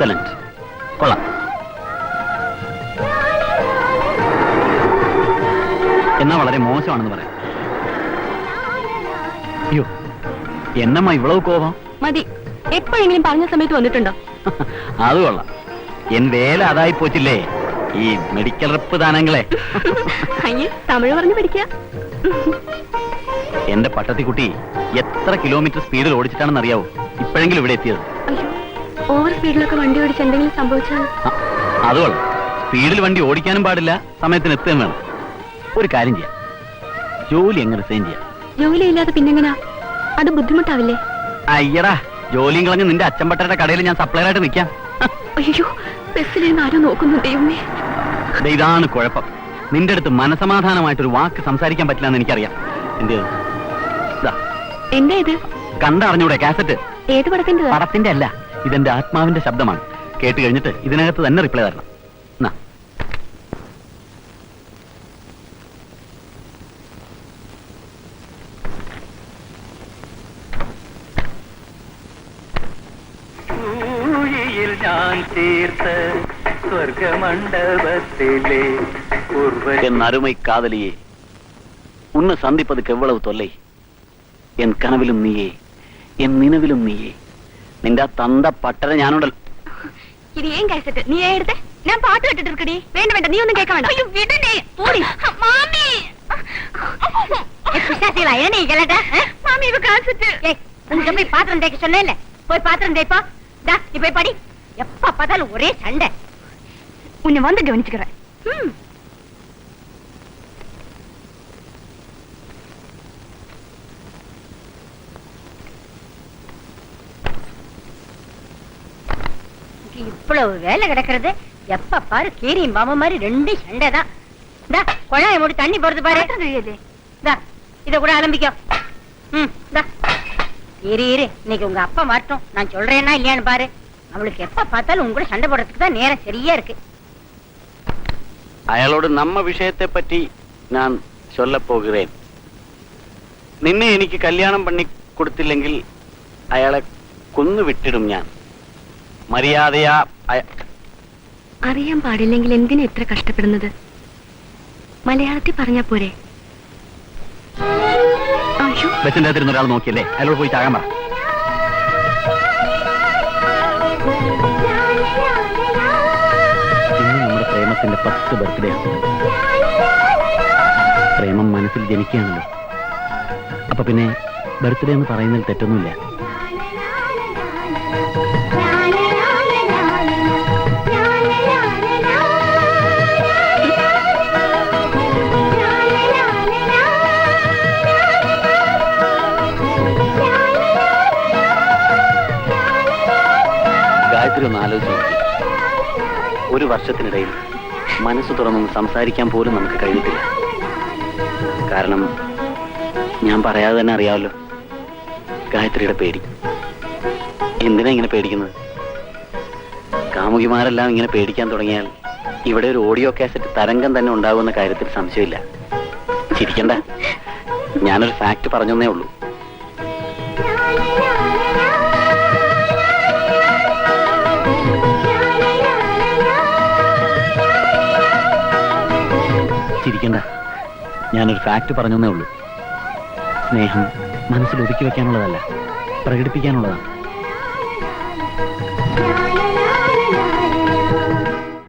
Excellent കൊള്ളാം. എന്നാ വളരെ മോശമാണെന്ന് പറയാം. അയ്യോ എന്നമ്മ ഇവളവ് കോപം? മതി. എപ്പോഴെങ്കിലും പറഞ്ഞ സമയത്ത് വന്നിട്ടുണ്ടോ? അത് കൊള്ളാം. എൻ വേല അതായി പോച്ചില്ലേ? ഈ മെഡിക്കൽ റിപ്പ് ദാനങ്ങളെ. തമിഴ് പറഞ്ഞു പഠിക്കുക എന്റെ പട്ടത്തിക്കുട്ടി എത്ര കിലോമീറ്റർ സ്പീഡിൽ ഓടിച്ചിട്ടാണെന്ന് അറിയാവോ ഇപ്പോഴെങ്കിലും ഇവിടെ എത്തിയത്. ഓവർ സ്പീഡിലൊക്കെ വണ്ടി ഓടിച്ച് എന്തെങ്കിലും സംഭവിച്ചാൽ ആ, സ്പീഡിൽ വണ്ടി ഓടിക്കാനും പാടില്ല സമയത്തിന് എത്തുകയും വേണം. ഒരു കാര്യം ചെയ്യാം. ജോലി എങ്ങനെ റിസൈൻ ചെയ്യാം. ജോലിയില്ലാതെ പിന്നെങ്ങനാ? അത് ബുദ്ധിമുട്ടാവില്ലേ? അയ്യടാ ജോലിയും കളഞ്ഞ് നിന്റെ അച്ഛൻപട്ടയുടെ കടയിൽ ഞാൻ സപ്ലൈ ആയിട്ട് നിൽക്കാം അയ്യോ ബസ്സിലേന്ന് ആരും നോക്കുന്നു ദൈവമേ. ഇതാണ് കുഴപ്പം. നിന്റെ അടുത്ത് മനസമാധാനമായിട്ട് ഒരു വാക്ക് സംസാരിക്കാൻ പറ്റില്ല എന്ന് എനിക്കറിയാം. എന്ത് എന്താ ഇത്? കണ്ടറിഞ്ഞൂടെ കാസറ്റ്? ഏത് പടത്തിന്റെ പടത്തിന്റെ അല്ല. ഇതെന്റെ ആത്മാവിന്റെ ശബ്ദമാണ് കേട്ട് കഴിഞ്ഞിട്ട് ഇതിനകത്ത് തന്നെ റിപ്ലൈ തരണം എന്നാ ൂഴിയിൽ ഞാൻ തീർത്ത സ്വർഗമണ്ഡപത്തിലെ ഉർവശി என் அருமை காதலியே உன்னை சந்திப்பதுக்கு எவ்வளவு தொல்லை என் கனவிலும் நீயே என் நினைவிலும் നീയേ നിന്റെ ആ തന്ത പട്ടര ഞാനുണ്ടല്ലോ ഇത് ഏൻ കാസറ്റ് നീ എടുത്തേ ഞാൻ പാട്ട് കേട്ടിട്ട് இருக்கடி വേണ്ട വേണ്ട നീ ഒന്നും കേൾക്കാൻ വേണ്ട അയ്യോ വിടണേ പോടി മാമി பிசாசிகளா என்ன நீ கலட்ட மாமி இது காசட் ஏய் உனக்கு போய் பாத்திரம் தேய்க்க சொன்னேன்ல போய் பாத்திரம் தேய்ப்பா டா நீ போய் படி எப்ப பார்த்தாலும் ஒரே சண்டை உன்னை வந்து கவனிச்சுக்கிறேன் ம். இவ்வளவு வேலை கிடக்கிறது. எப்ப பாரு கீரியும் பாம்பு மாதிரி ரெண்டு சண்டை தான். குழாய மூடி தண்ணி போறது பாரு. இந்தா இத கூட ஆரம்பிக்கோ இரு இரு இன்னைக்கு உங்க அப்பா மாட்டோம் நான் சொல்றேன்னா இல்லையான்னு பாரு. அவளுக்கு எப்ப பார்த்தாலும் உங்க கூட சண்டை போடுறதுக்கு தான் நேரம் சரியா இருக்கு. அയാളോട് നമ്മ വിഷയത്തെ പറ്റി ഞാൻ ചൊല്ലപ്പോകുകേൻ നിന്നെ എനിക്ക് കല്യാണം പണി കൊടുത്തില്ലെങ്കിൽ അയാളെ കൊന്നു വിട്ടിടും ഞാൻ. മര്യാദയാ. അറിയാൻ പാടില്ലെങ്കിൽ എന്തിനാ ഇത്ര കഷ്ടപ്പെടുന്നത്? മലയാളത്തിൽ പറഞ്ഞാ പോരെ. ബസിന്റെ അകത്തിരുന്ന ഒരാൾ നോക്കിയല്ലേ? അയാളോട് പോയി ചാകാൻ പറ. ഇന്ന് നമ്മുടെ പ്രേമത്തിന്റെ പത്ത് ബർത്ത്ഡേ ആണ്. പ്രേമം മനസ്സിൽ ജനിക്കുകയാണല്ലോ. അപ്പൊ പിന്നെ ബർത്ത്ഡേ എന്ന് പറയുന്നതിൽ തെറ്റൊന്നുമില്ല. ഗായത്രി ഒന്ന് ആലോചിച്ചു ഒരു വർഷത്തിനിടയിൽ മനസ്സ് തുറന്നൊന്ന് സംസാരിക്കാൻ പോലും നമുക്ക് കഴിഞ്ഞിട്ടില്ല കാരണം ഞാൻ പറയാതെ തന്നെ അറിയാമല്ലോ. ഗായത്രിയുടെ പേടി. എന്തിനാ ഇങ്ങനെ പേടിക്കുന്നത്? കാമുകിമാരെല്ലാം ഇങ്ങനെ പേടിക്കാൻ തുടങ്ങിയാൽ ഇവിടെ ഒരു ഓഡിയോ കാസറ്റ് തരംഗം തന്നെ ഉണ്ടാകുമെന്ന കാര്യത്തിൽ സംശയമില്ല. ചിരിക്കണ്ട. ഞാനൊരു ഫാക്ട് പറഞ്ഞേ ഉള്ളൂ. ചിരിക്കണ്ട ഞാനൊരു ഫാക്ട് പറഞ്ഞേ ഉള്ളൂ. സ്നേഹം മനസ്സിൽ ഒതുക്കി വെക്കാനുള്ളതല്ല പ്രകടിപ്പിക്കാനുള്ളതാണ്.